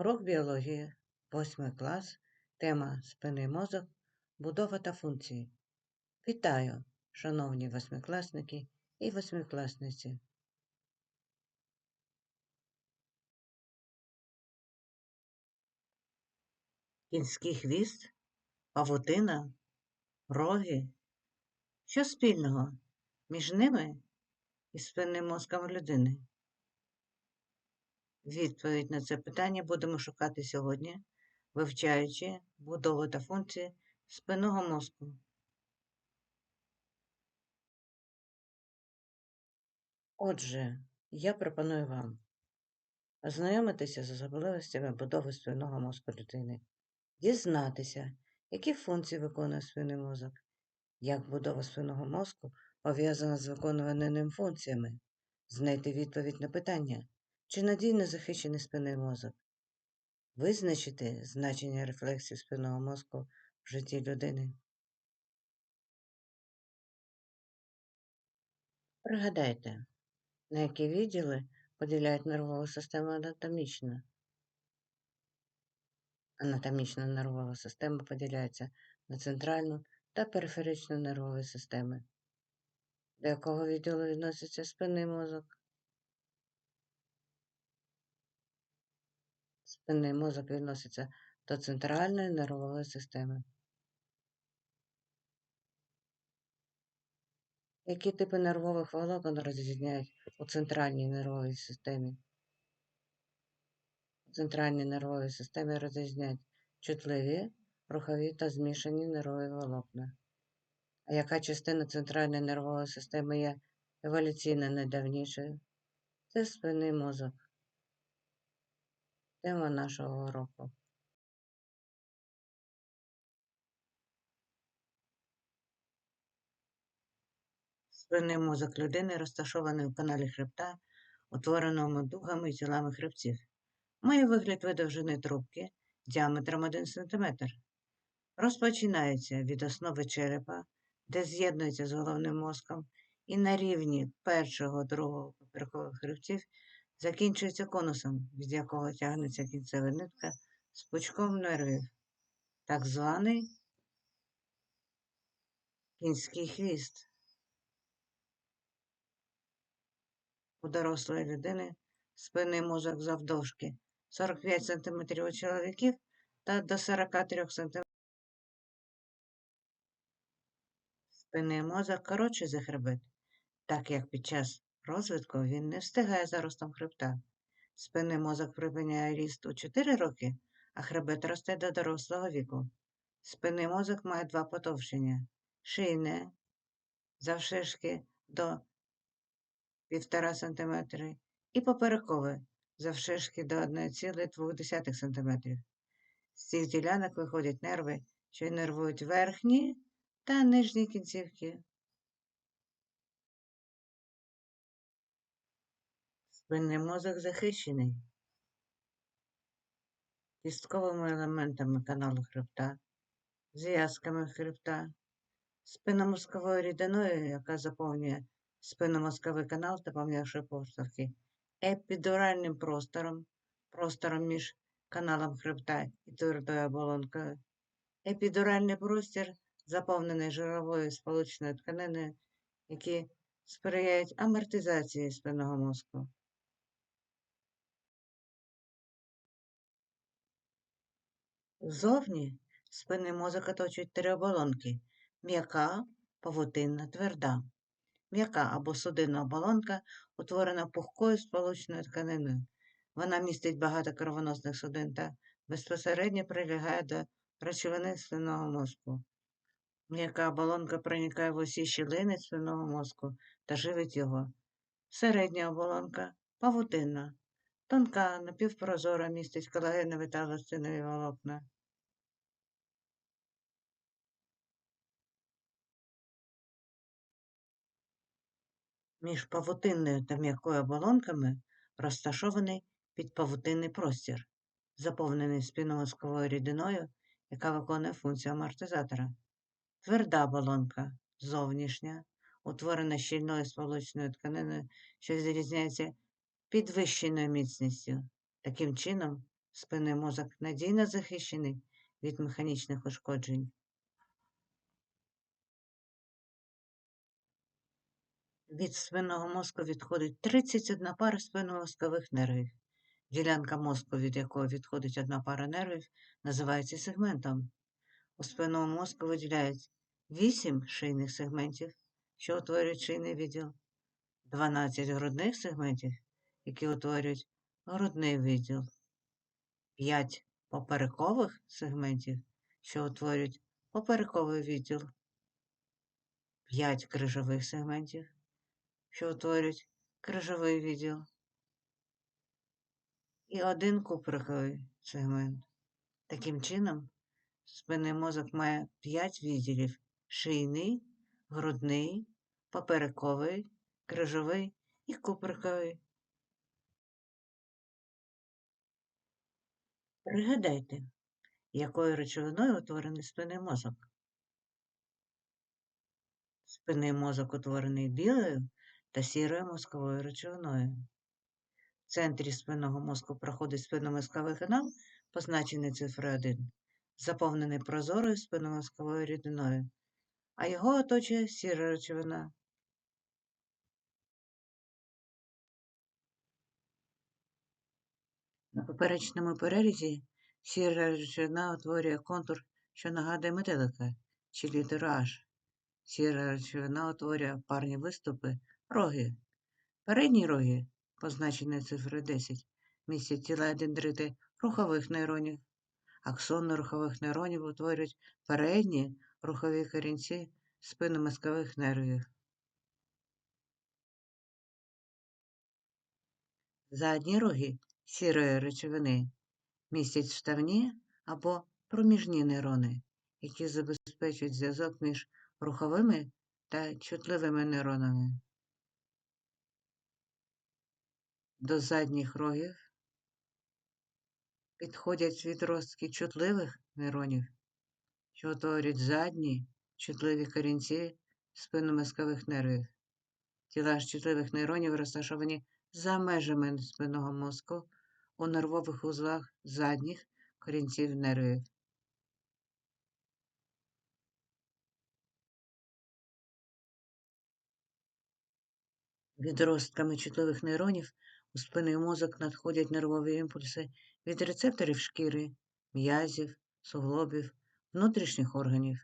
Урок біології, 8 клас, тема спинний мозок, будова та функції. Вітаю, шановні восьмикласники і восьмикласниці. Кінський хвіст, павутина, роги. Що спільного між ними і спинним мозком людини? Відповідь на це питання будемо шукати сьогодні, вивчаючи будову та функції спинного мозку. Отже, я пропоную вам ознайомитися з особливостями будови спинного мозку людини, дізнатися, які функції виконує спинний мозок, як будова спинного мозку пов'язана з виконуваними ним функціями, знайти відповідь на питання, чи надійно захищений спинний мозок, визначити значення рефлексів спинного мозку в житті людини. Пригадайте, на які відділи поділяють нервову систему анатомічно. Анатомічна нервова система поділяється на центральну та периферичну нервові системи. До якого відділу відноситься спинний мозок? Спинний мозок відноситься до центральної нервової системи. Які типи нервових волокон розрізняють у центральній нервовій системі? У центральній нервовій системі розрізняють чутливі, рухові та змішані нервові волокна. А яка частина центральної нервової системи є еволюційно найдавнішою? Це спинний мозок. Тема нашого уроку. Спинний мозок людини розташований у каналі хребта, утвореному дугами і тілами хребців. Має вигляд видовженої трубки діаметром 1 см. Розпочинається від основи черепа, де з'єднується з головним мозком, і на рівні першого другого поперекових хребців закінчується конусом, від якого тягнеться кінцева нитка з пучком нервів, так званий кінський хвіст. У дорослої людини спинний мозок завдовжки 45 см у чоловіків та до 43 см. Спинний мозок коротший за хребет, так як під час розвитку він не встигає за ростом хребта. Спинний мозок припиняє ріст у 4 роки, а хребет росте до дорослого віку. Спинний мозок має два потовщення шийне завширшки до 1,5 см і поперекове завширшки до 1,2 см. З цих ділянок виходять нерви, що інервують верхні та нижні кінцівки. Спинний мозок захищений кістковими елементами каналу хребта, зв'язками хребта, спинномозковою рідиною, яка заповнює спинномозковий канал та пом'якшує поштовхи, епідуральним простором, простором між каналом хребта і твердою оболонкою. Епідуральний простір заповнений жировою сполучною тканиною, які сприяють амортизації спинного мозку. Зовні спинний мозок оточують три оболонки м'яка, павутинна, тверда. М'яка або судинна оболонка утворена пухкою сполучною тканиною. Вона містить багато кровоносних судин та безпосередньо прилягає до речовини спинного мозку. М'яка оболонка проникає в усі щілини спинного мозку та живить його. Середня оболонка павутинна, тонка, напівпрозора містить колагенові та еластинові волокна. Між павутинною та м'якою оболонками розташований підпавутинний простір, заповнений спінномозковою рідиною, яка виконує функцію амортизатора. Тверда оболонка зовнішня, утворена щільною сполучною тканиною, що відрізняється підвищеною міцністю. Таким чином, Спинний мозок надійно захищений від механічних ушкоджень. Від спинного мозку відходить 31 пара спинномозкових нервів. Ділянка мозку, від якої відходить одна пара нервів, називається сегментом. У спинному мозку виділяють 8 шийних сегментів, що утворюють шийний відділ, 12 грудних сегментів, які утворюють грудний відділ, 5 поперекових сегментів, що утворюють поперековий відділ, 5 крижових сегментів, що утворюють крижовий відділ, і один куприковий сегмент. Таким чином, спинний мозок має 5 відділів шийний, грудний, поперековий, крижовий і куприковий. Пригадайте, якою речовиною утворений спинний мозок. Спинний мозок утворений білою та сірою мозковою речовиною. В центрі спинного мозку проходить спинномозковий канал, позначений цифрою 1, заповнений прозорою спинномозковою рідиною, а його оточує сіра речовина. Поперечному перерізі сіра речовина утворює контур, що нагадує метелика чи літеру H. Сіра речовина утворює парні виступи роги. Передні роги, позначені цифрою 10, містять тіла дендрити рухових нейронів. Аксонно-рухових нейронів утворюють передні рухові корінці спинномозкових нервів. Задні роги сірої речовини містять вставні або проміжні нейрони, які забезпечують зв'язок між руховими та чутливими нейронами. До задніх рогів підходять відростки чутливих нейронів, що утворюють задні чутливі корінці спинномозкових нервів. Тіла ж чутливих нейронів розташовані за межами спинного мозку у нервових узлах задніх корінців нервів. Відростками чутливих нейронів у спинний мозок надходять нервові імпульси від рецепторів шкіри, м'язів, суглобів, внутрішніх органів,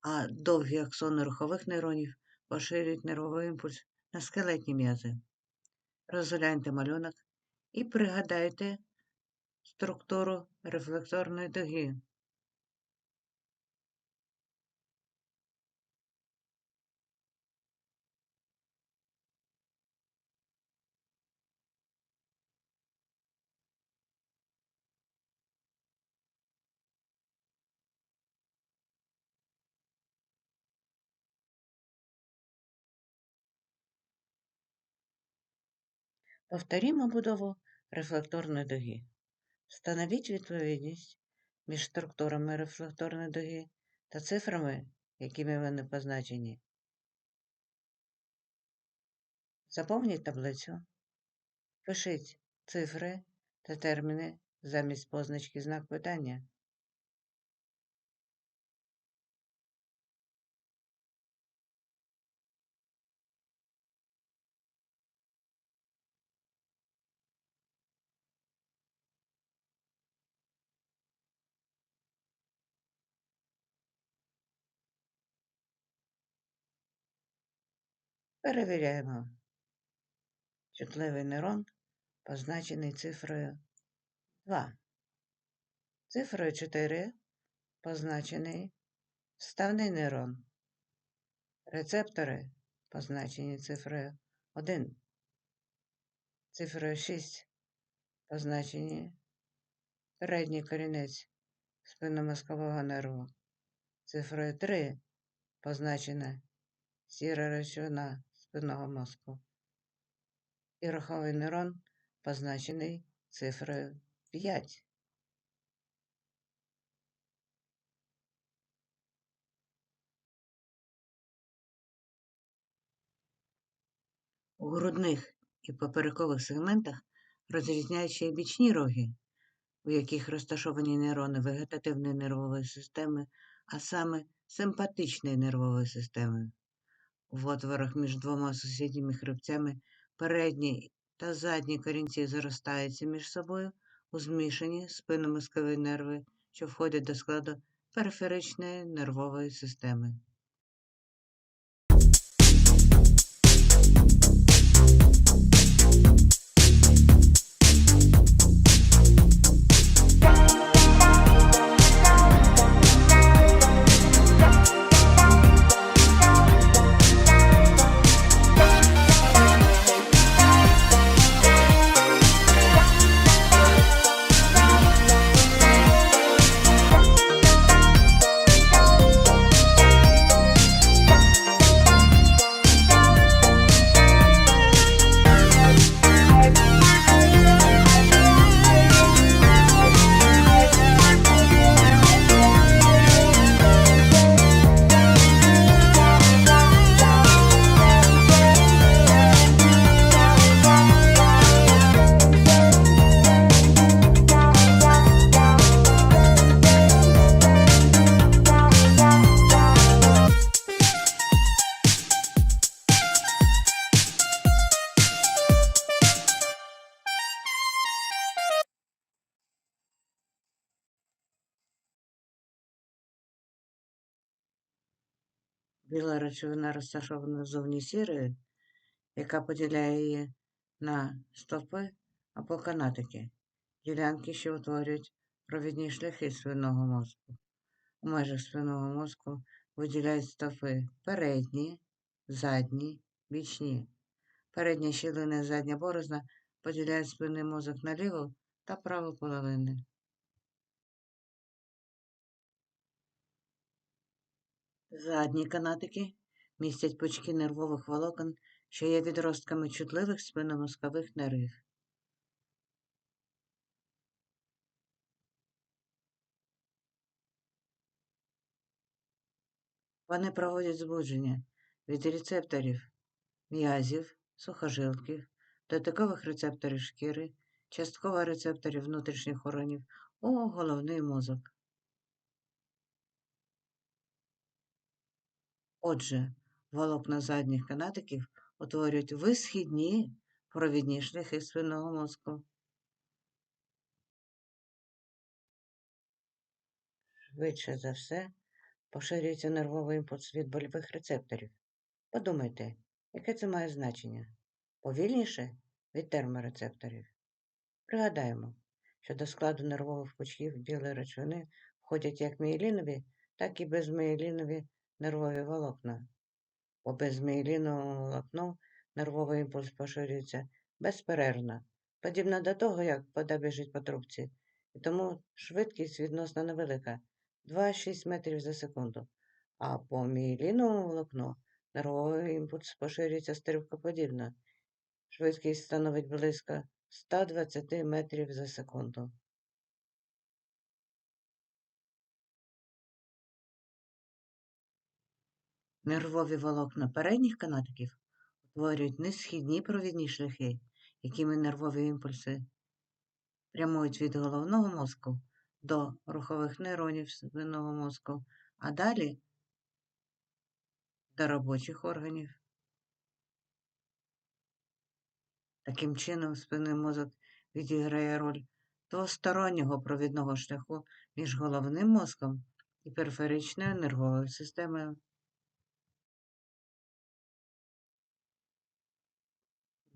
а довгі аксони рухових нейронів поширюють нервовий імпульс на скелетні м'язи. Розгляньте малюнок і пригадайте структуру рефлекторної дуги. Повторімо будову рефлекторної дуги. Встановіть відповідність між структурами рефлекторної дуги та цифрами, якими вони позначені. Заповніть таблицю, пишіть цифри та терміни замість позначки знак питання. Перевіряємо. Чутливий нейрон позначений цифрою 2. Цифрою 4 позначений вставний нейрон. Рецептори позначені цифрою 1. Цифрою 6 позначені передній корінець спинномозкового нерву. Цифрою 3 позначена сіра речовина спинного мозку. І руховий нейрон позначений цифрою 5. У грудних і поперекових сегментах й бічні роги. у яких розташовані нейрони вегетативної нервової системи, а саме симпатичної нервової системи. В отворах між двома сусідніми хребцями передні та задні корінці заростаються між собою у змішані спинномозкові нерви, що входять до складу периферичної нервової системи. Біла речовина розташована зовні сірою, яка поділяє її на стовпи або канатики, ділянки, що утворюють провідні шляхи спинного мозку. У межах спинного мозку виділяють стовпи передні, задні, бічні. Передня щілина і задня борозна поділяють спинний мозок на ліву та праву половини. Задні канатики містять пучки нервових волокон, що є відростками чутливих спинномозкових нервів. Вони проводять збудження від рецепторів м'язів, сухожилків, дотикових рецепторів шкіри, частково рецепторів внутрішніх органів у головний мозок. Отже, волокна задніх канатиків утворюють висхідні провідні шляхи спинного мозку. Швидше за все поширюється нервовий імпульс від больових рецепторів. Подумайте, яке це має значення? Повільніше від терморецепторів. Пригадаємо, що до складу нервових пучків білої речовини входять як мієлінові, так і безмієлінові нервові волокна. По безмієліновому волокну нервовий імпульс поширюється безперервно, подібно до того, як вода біжить по трубці, і тому швидкість відносно невелика 2-6 метрів за секунду. А по мієліновому волокну нервовий імпульс поширюється стрибкоподібно. Швидкість становить близько 120 метрів за секунду. Нервові волокна передніх канатиків утворюють несхідні провідні шляхи, якими нервові імпульси прямують від головного мозку до рухових нейронів спинного мозку, а далі до робочих органів. Таким чином, спинний мозок відіграє роль двостороннього провідного шляху між головним мозком і периферичною нервовою системою.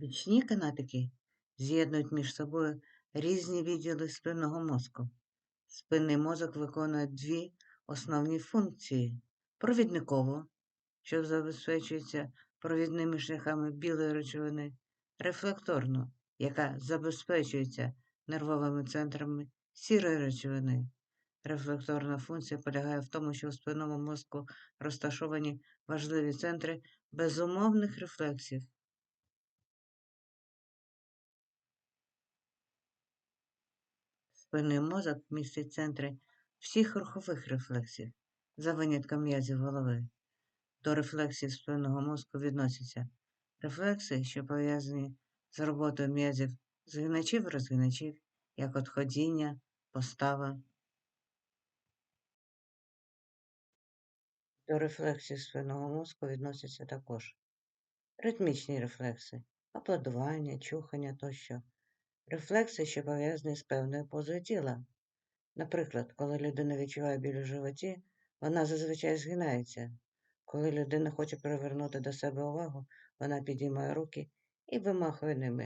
Бічні канатики з'єднують між собою різні відділи спинного мозку. Спинний мозок виконує дві основні функції: провідникову, що забезпечується провідними шляхами білої речовини, рефлекторну, яка забезпечується нервовими центрами сірої речовини. Рефлекторна функція полягає в тому, що у спинному мозку розташовані важливі центри безумовних рефлексів. Спинний мозок містить центри всіх рухових рефлексів, за винятком м'язів голови. До рефлексів спинного мозку відносяться рефлекси, що пов'язані з роботою м'язів згиначів розгиначів, як от ходіння, постава. До рефлексів спинного мозку відносяться також ритмічні рефлекси, аплодування, чухання тощо, рефлекси, що пов'язані з певною позою тіла. Наприклад, коли людина відчуває біль у животі, вона зазвичай згинається. Коли людина хоче привернути до себе увагу, вона підіймає руки і вимахує ними.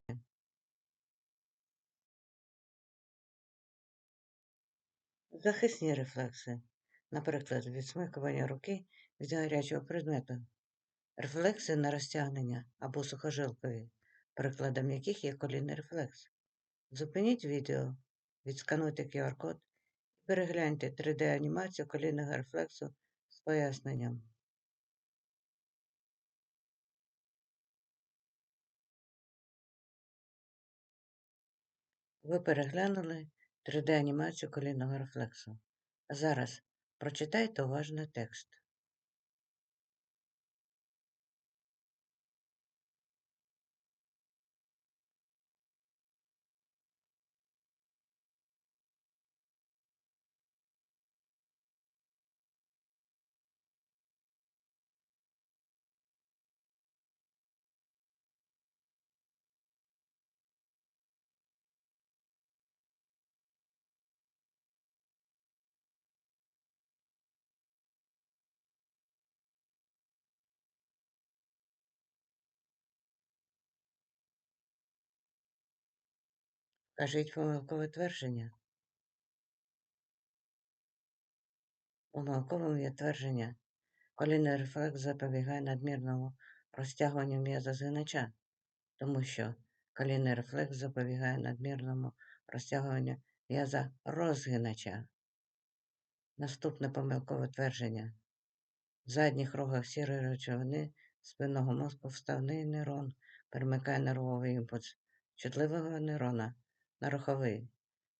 Захисні рефлекси, наприклад, відсмикування руки від гарячого предмету, рефлекси на розтягнення або сухожилкові, прикладом яких є колінний рефлекс. Зупиніть відео, відскануйте QR-код і перегляньте 3D-анімацію колінного рефлексу з поясненням. Ви переглянули 3D-анімацію колінного рефлексу. А зараз прочитайте уважно текст. Кажіть помилкове твердження. Помилковим є твердження. Колінний рефлекс запобігає надмірному розтягуванню м'яза згинача, тому що колінний рефлекс запобігає надмірному розтягуванню м'яза розгинача. Наступне помилкове твердження. В задніх рогах сірої речовини спинного мозку вставний нейрон перемикає нервовий імпульс чутливого нейрона на руховий.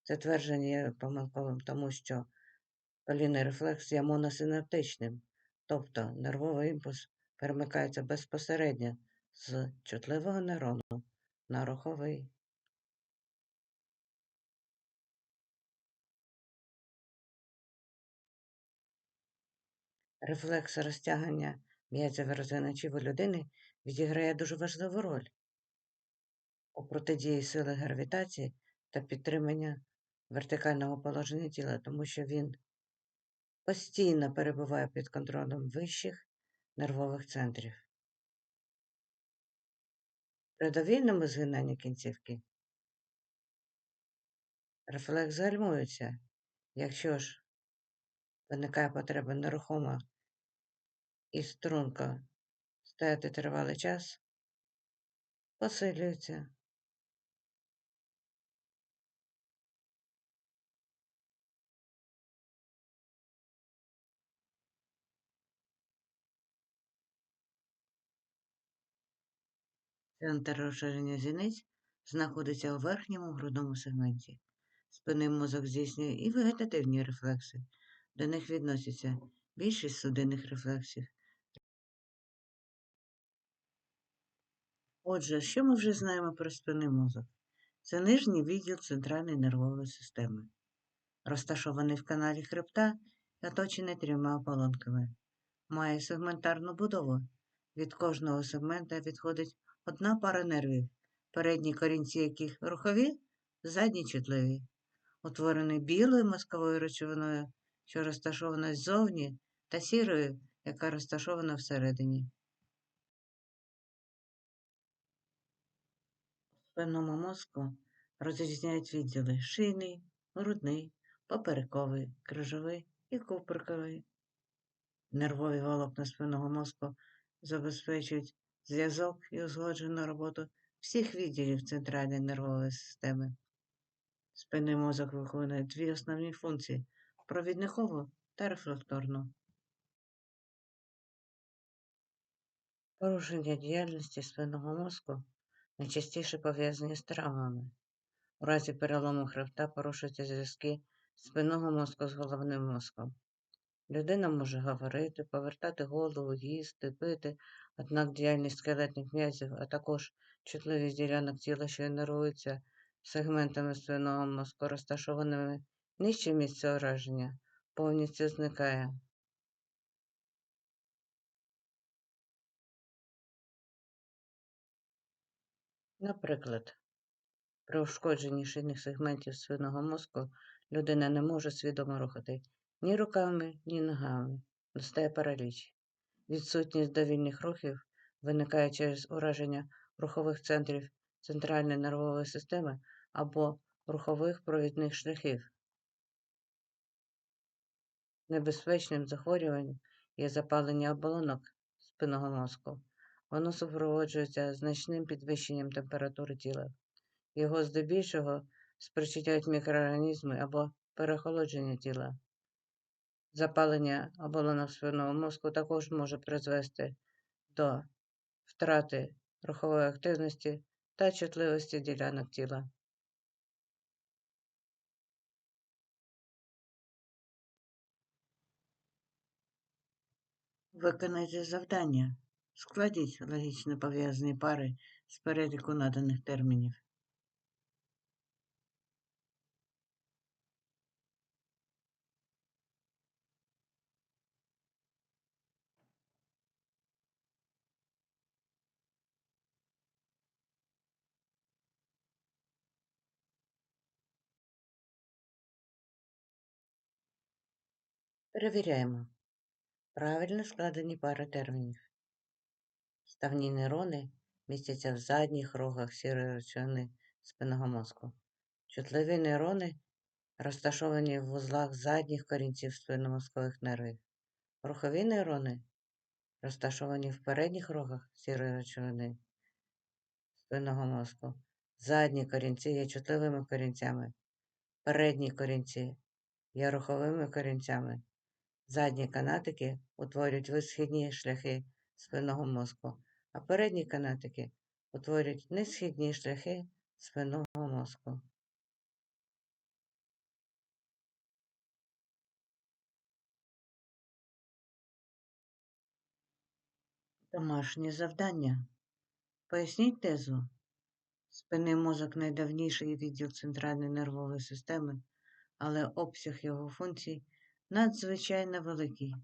Це твердження є помилковим, тому що колінний рефлекс є моносинаптичним, тобто нервовий імпульс перемикається безпосередньо з чутливого нейрону на руховий. Рефлекс розтягання м'язів розгиначів у людини відіграє дуже важливу роль у протидії сили гравітації та підтримання вертикального положення тіла, тому що він постійно перебуває під контролем вищих нервових центрів. При довільному згинанні кінцівки рефлекс гальмується. Якщо ж виникає потреба нерухомо і струнко стояти тривалий час, посилюється. Центр розширення зіниць знаходиться у верхньому грудному сегменті. Спинний мозок здійснює і вегетативні рефлекси. До них відносяться більшість судинних рефлексів. Отже, що ми вже знаємо про спинний мозок? Це нижній відділ центральної нервової системи, розташований в каналі хребта і оточений трьома оболонками. Має сегментарну будову. Від кожного сегмента відходить одна пара нервів, передні корінці яких рухові, задні чутливі, утворений білою мозковою речовиною, що розташована ззовні, та сірою, яка розташована всередині. Спинному мозку розрізняють відділи шийний, грудний, поперековий, крижовий і куприковий. Нервові волокна спинного мозку забезпечують зв'язок і узгоджену роботу всіх відділів центральної нервової системи. Спинний мозок виконує дві основні функції провідникову та рефлекторну. Порушення діяльності спинного мозку найчастіше пов'язані з травмами. У разі перелому хребта порушуються зв'язки спинного мозку з головним мозком. Людина може говорити, повертати голову, їсти, пити, однак діяльність скелетних м'язів, а також чутливість ділянок тіла, що інеруються сегментами спинного мозку, розташованими Нижче місце ураження повністю зникає. Наприклад, при ушкодженні шийних сегментів свиного мозку людина не може свідомо рухати ні руками, ні ногами, настає параліч. Відсутність довільних рухів виникає через ураження рухових центрів центральної нервової системи або рухових провідних шляхів. Небезпечним захворюванням є запалення оболонок спинного мозку. Воно супроводжується значним підвищенням температури тіла. Його здебільшого спричиняють мікроорганізми або переохолодження тіла. Запалення оболонок спинного мозку також може призвести до втрати рухової активності та чутливості ділянок тіла. Виконайте завдання. Складіть логічно пов'язані пари з переліку наданих термінів. Перевіряємо. Правильно складені пари термінів. Ставні нейрони містяться в задніх рогах сірої речовини спинного мозку. Чутливі нейрони розташовані в вузлах задніх корінців спинномозкових нервів. Рухові нейрони розташовані в передніх рогах сірої речовини спинного мозку. Задні корінці є чутливими корінцями. Передні корінці є руховими корінцями. Задні канатики утворюють висхідні шляхи спинного мозку, а передні канатики утворюють несхідні шляхи спинного мозку. Домашнє завдання. Поясніть тезу. Спинний мозок найдавніший відділ центральної нервової системи, але обсяг його функцій надзвичайно великий.